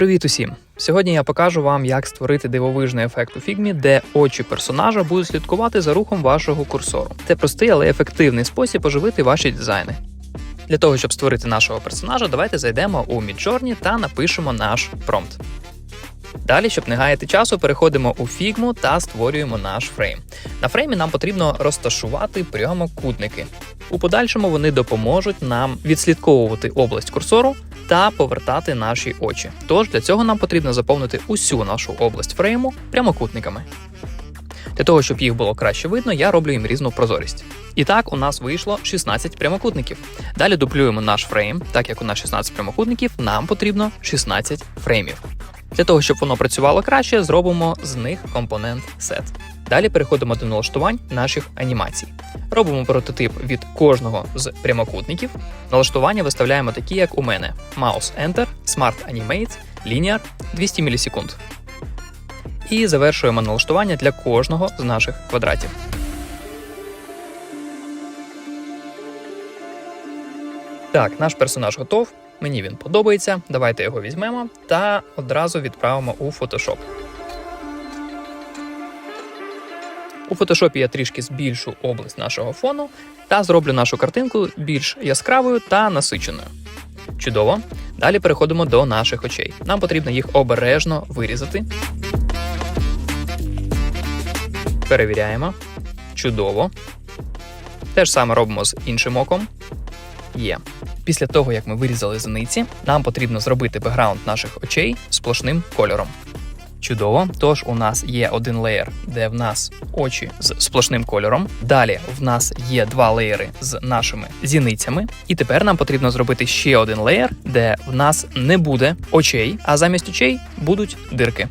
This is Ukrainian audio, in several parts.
Привіт усім! Сьогодні я покажу вам, як створити дивовижний ефект у фігмі, де очі персонажа будуть слідкувати за рухом вашого курсору. Це простий, але ефективний спосіб оживити ваші дизайни. Для того, щоб створити нашого персонажа, давайте зайдемо у Midjourney та напишемо наш промпт. Далі, щоб не гаяти часу, переходимо у фігму та створюємо наш фрейм. На фреймі нам потрібно розташувати прямокутники. У подальшому вони допоможуть нам відслідковувати область курсору та повертати наші очі. Тож для цього нам потрібно заповнити усю нашу область фрейму прямокутниками. Для того, щоб їх було краще видно, я роблю їм різну прозорість. І так, у нас вийшло 16 прямокутників. Далі дуплюємо наш фрейм, так як у нас 16 прямокутників, нам потрібно 16 фреймів. Для того, щоб воно працювало краще, зробимо з них компонент set. Далі переходимо до налаштувань наших анімацій. Робимо прототип від кожного з прямокутників. Налаштування виставляємо такі, як у мене: Mouse Enter, Smart Animate, Linear 200 мілісекунд. І завершуємо налаштування для кожного з наших квадратів. Так, наш персонаж готов. Мені він подобається. Давайте його візьмемо та одразу відправимо у Photoshop. У Photoshop я трішки збільшу область нашого фону та зроблю нашу картинку більш яскравою та насиченою. Чудово. Далі переходимо до наших очей. Нам потрібно їх обережно вирізати. Перевіряємо. Чудово. Те ж саме робимо з іншим оком. Є. Після того, як ми вирізали зениці, нам потрібно зробити бекграунд наших очей сплошним кольором. Чудово, тож у нас є один леєр, де в нас очі з сплошним кольором. Далі в нас є два леєри з нашими зіницями. І тепер нам потрібно зробити ще один леєр, де в нас не буде очей, а замість очей будуть дирки.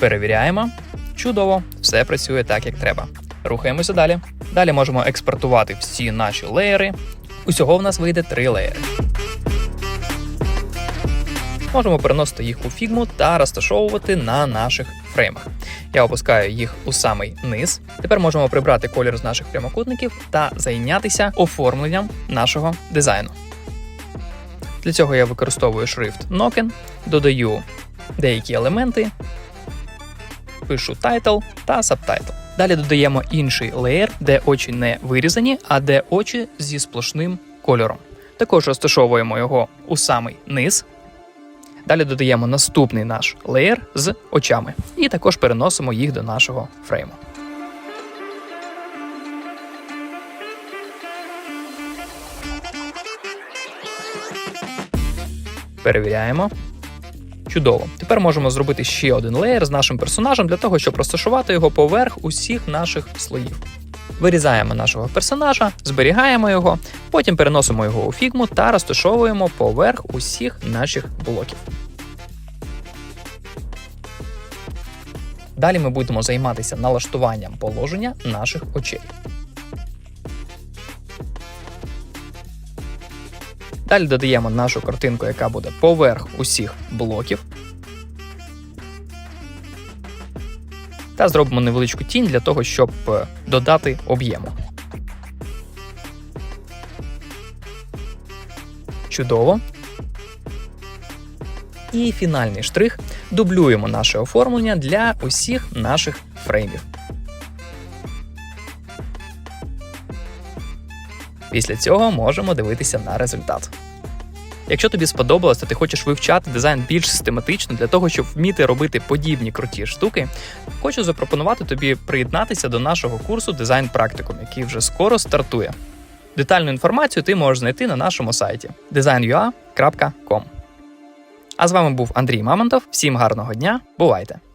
Перевіряємо. Чудово, все працює так, як треба. Рухаємося далі. Далі можемо експортувати всі наші леєри. Усього в нас вийде три леєри. Можемо переносити їх у фігму та розташовувати на наших фреймах. Я опускаю їх у самий низ. Тепер можемо прибрати колір з наших прямокутників та зайнятися оформленням нашого дизайну. Для цього я використовую шрифт Noken, додаю деякі елементи, пишу title та subtitle. Далі додаємо інший леєр, де очі не вирізані, а де очі зі сплошним кольором. Також розташовуємо його у самий низ. Далі додаємо наступний наш леєр з очами і також переносимо їх до нашого фрейму. Перевіряємо. Чудово. Тепер можемо зробити ще один леєр з нашим персонажем для того, щоб розташувати його поверх усіх наших слоїв. Вирізаємо нашого персонажа, зберігаємо його, потім переносимо його у фігму та розташовуємо поверх усіх наших блоків. Далі ми будемо займатися налаштуванням положення наших очей. Далі додаємо нашу картинку, яка буде поверх усіх блоків. Та зробимо невеличку тінь для того, щоб е, додати об'єму. Чудово. І фінальний штрих дублюємо наше оформлення для усіх наших фреймів. Після цього можемо дивитися на результат. Якщо тобі сподобалось, то ти хочеш вивчати дизайн більш систематично для того, щоб вміти робити подібні круті штуки, хочу запропонувати тобі приєднатися до нашого курсу дизайн практикум, який вже скоро стартує. Детальну інформацію ти можеш знайти на нашому сайті designua.com. А з вами був Андрій Мамонтов. Всім гарного дня, бувайте!